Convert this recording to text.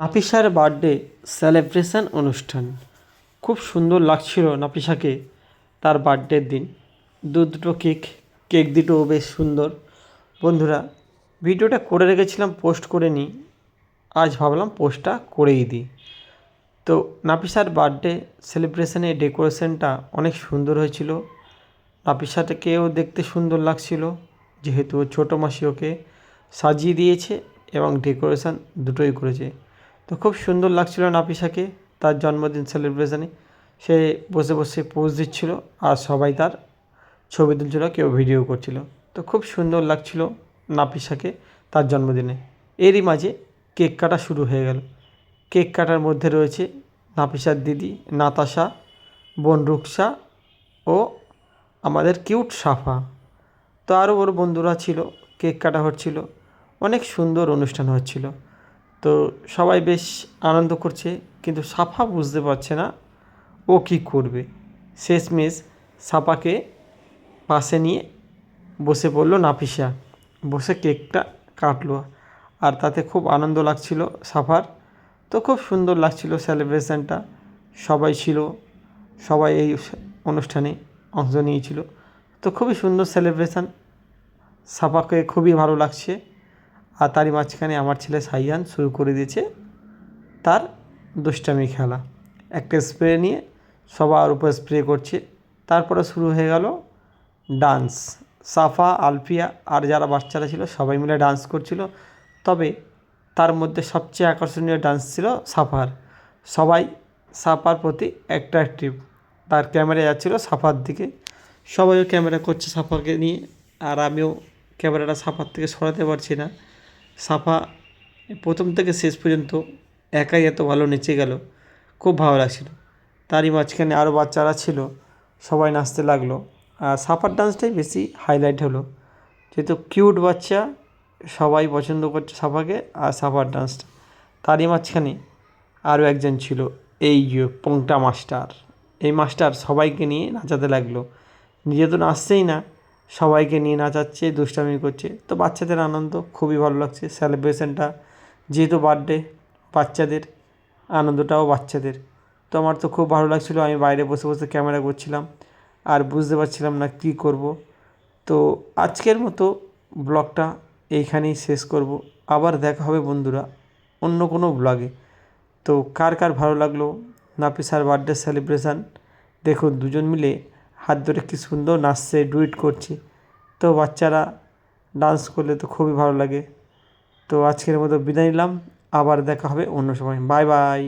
নাফিসার birthday celebration অনুষ্ঠান। খুব সুন্দর লাগছিল নাপিসাকে তার বার্থডের দিন। দু দুটো কেক কেক দুটোও বেশ সুন্দর। বন্ধুরা, ভিডিওটা করে রেখেছিলাম, পোস্ট করে নিই। আজ ভাবলাম পোস্টটা করেই দিই। তো নাপিসার বার্থডে সেলিব্রেশনে ডেকোরেশনটা অনেক সুন্দর হয়েছিল। নাপিসাটাকেও দেখতে সুন্দর লাগছিল, যেহেতু ছোটো মাসি ওকে সাজিয়ে দিয়েছে এবং ডেকোরেশন দুটোই করেছে। তো খুব সুন্দর লাগছিল নাফিসাকে তার জন্মদিন সেলিব্রেশনে সে বসে বসে পোজ দিচ্ছিল আর সবাই তার ছবি তুলছিল, কেউ ভিডিও করছিল। তো খুব সুন্দর লাগছিল নাপিসাকে তার জন্মদিনে। এরই মাঝে কেক কাটা শুরু হয়ে গেল। কেক কাটার মধ্যে রয়েছে নাপিসার দিদি, নাতাশা, বোন রুকসা ও আমাদের কিউট সাফা। তো আরও ওর বন্ধুরা ছিল কেক কাটা হচ্ছিল, অনেক সুন্দর অনুষ্ঠান হচ্ছিল। তো সবাই বেশ আনন্দ করছে, কিন্তু সাফা বুঝতে পারছে না ও কী করবে। শেষমেশ সাফাকে পাশে নিয়ে বসে পড়ল নাফিসা। বসে কেকটা কাটলো আর তাতে খুব আনন্দ লাগছিল সাফার। তো খুব সুন্দর লাগছিল সেলিব্রেশনটা। সবাই ছিল, সবাই এই অনুষ্ঠানে অংশ নিয়েছিল। তো খুবই সুন্দর সেলিব্রেশন। সাফাকে খুবই ভালো লাগছে। আর তারই মাঝখানে আমার ছেলে সাইয়ান শুরু করে দিয়েছে তার দুষ্টামি খেলা। একটা স্প্রে নিয়ে সবার উপর স্প্রে করছে। তারপরে শুরু হয়ে গেল ডান্স। সাফা, আলফিয়া আর যারা বাচ্চারা ছিল সবাই মিলে ডান্স করছিল। তবে তার মধ্যে সবচেয়ে আকর্ষণীয় ডান্স ছিল সাফার। সবাই সাফার প্রতি অ্যাট্রাকটিভ। তার ক্যামেরা যাচ্ছিল সাফার দিকে। সবাইও ক্যামেরা করছে সাফাকে নিয়ে। আর আমিও ক্যামেরাটা সাফার থেকে সরাতে পারছি না। সাফা, প্রথম থেকে শেষ পর্যন্ত একাই এত ভালো নেচে গেল, খুব ভালো লাগছিল। তারই মাঝখানে আরও বাচ্চারা ছিল, সবাই নাচতে লাগল। আর সাফার ডান্সটাই বেশি হাইলাইট হলো। যেহেতু কিউট বাচ্চা, সবাই পছন্দ করছে সাফাকে আর সাফার ডান্সটা। তারই মাঝখানে আরও একজন ছিল, এই পংটা মাস্টার। এই মাস্টার সবাইকে নিয়ে নাচাতে লাগল। নিজে তো নাচছেই না সবাইকে নিয়ে নাচাচ্ছে, দুষ্টামি করছে। তো বাচ্চাদের আনন্দ খুবই ভালো লাগছে। সেলিব্রেশনটা যেহেতু বার্থডে বাচ্চাদের আনন্দটাও বাচ্চাদের। তো আমার তো খুব ভালো লাগছিল, আমি বাইরে বসে বসে ক্যামেরা করছিলাম আর বুঝতে পারছিলাম না কী করব। তো আজকের মতো ব্লগটা এইখানেই শেষ করব। আবার দেখা হবে বন্ধুরা অন্য কোনো ব্লগে তো কার কার ভালো লাগল নাফিসার বার্থডে সেলিব্রেশান দেখুন দুজন মিলে হাত ধরে কী সুন্দর নাচছে ডুইট করছে। তো বাচ্চারা ডান্স করলে তো খুবই ভালো লাগে। তো আজকের মতো বিদায় নিলাম। আবার দেখা হবে অন্য সময়। Bye bye